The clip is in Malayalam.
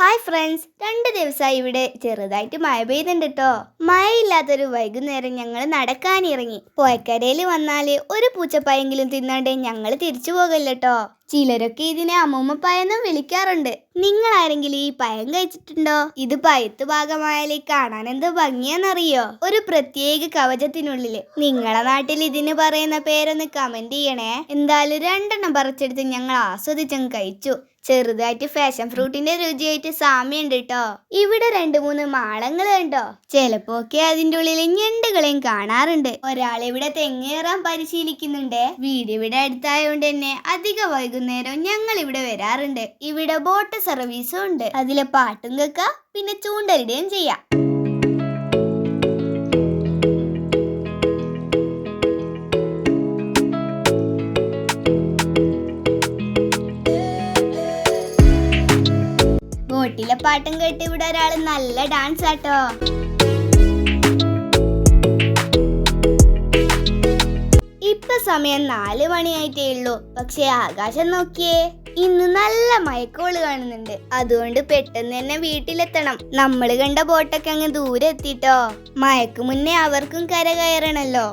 ഹായ് ഫ്രണ്ട്സ് രണ്ട് ദിവസമായി ഇവിടെ ചെറുതായിട്ട് മഴ പെയ്യുന്നുണ്ട് കേട്ടോ മഴയില്ലാത്തൊരു വൈകുന്നേരം ഞങ്ങൾ നടക്കാനിറങ്ങി പോയക്കരയിൽ വന്നാൽ ഒരു പൂച്ചപ്പായെങ്കിലും തിന്നാണ്ട് ഞങ്ങൾ തിരിച്ചു പോകല്ലോ കേട്ടോ ചിലരൊക്കെ ഇതിനെ അമ്മൂമ്മ പയെന്നും വിളിക്കാറുണ്ട്. നിങ്ങൾ ആരെങ്കിലും ഈ പയം കഴിച്ചിട്ടുണ്ടോ? ഇത് പയത്ത് ഭാഗമായാലേ കാണാൻ എന്ത് ഭംഗിയാന്നറിയോ? ഒരു പ്രത്യേക കവചത്തിനുള്ളിൽ നിങ്ങളെ നാട്ടിൽ ഇതിന് പറയുന്ന പേരൊന്ന് കമന്റ് ചെയ്യണേ. എന്തായാലും രണ്ടെണ്ണം പറിച്ചെടുത്ത് ഞങ്ങൾ ആസ്വദിച്ചങ്ങ് കഴിച്ചു. ചെറുതായിട്ട് ഫാഷൻ ഫ്രൂട്ടിന്റെ രുചിയായിട്ട് സാമ്യമുണ്ട് കേട്ടോ ഇവിടെ രണ്ട് മൂന്ന് മാളങ്ങൾ ഉണ്ടോ കണ്ടോ ചിലപ്പോക്കെ അതിന്റെ ഉള്ളിൽ ഞണ്ടുകളെയും കാണാറുണ്ട്. ഒരാൾ ഇവിടെ തെങ്ങേറാൻ പരിശീലിക്കുന്നുണ്ട്. വീട് ഇവിടെ അടുത്തായതുകൊണ്ട് തന്നെ അധിക വൈകുന്നേരം ഞങ്ങൾ ഇവിടെ വരാറുണ്ട്. ഇവിടെ ബോട്ട് സർവീസും ഉണ്ട്. അതിലെ പാട്ടും കേൾക്കാം പിന്നെ ചൂണ്ടലിടുകയും ചെയ്യാം. ബോട്ടിലെ പാട്ടും കേട്ട് ഇവിടെ ഒരാൾ നല്ല ഡാൻസ് ആട്ടോ. ഇപ്പൊ സമയം നാല് മണിയായിട്ടേ ഉള്ളൂ. പക്ഷെ ആകാശം നോക്കിയേ ഇന്ന് നല്ല മയക്കോൾ കാണുന്നുണ്ട്. അതുകൊണ്ട് പെട്ടെന്ന് തന്നെ വീട്ടിലെത്തണം. നമ്മൾ കണ്ട ബോട്ടൊക്കെ അങ്ങ് ദൂരെ എത്തിട്ടോ. മയക്ക് മുന്നേ അവർക്കും കര കയറണല്ലോ.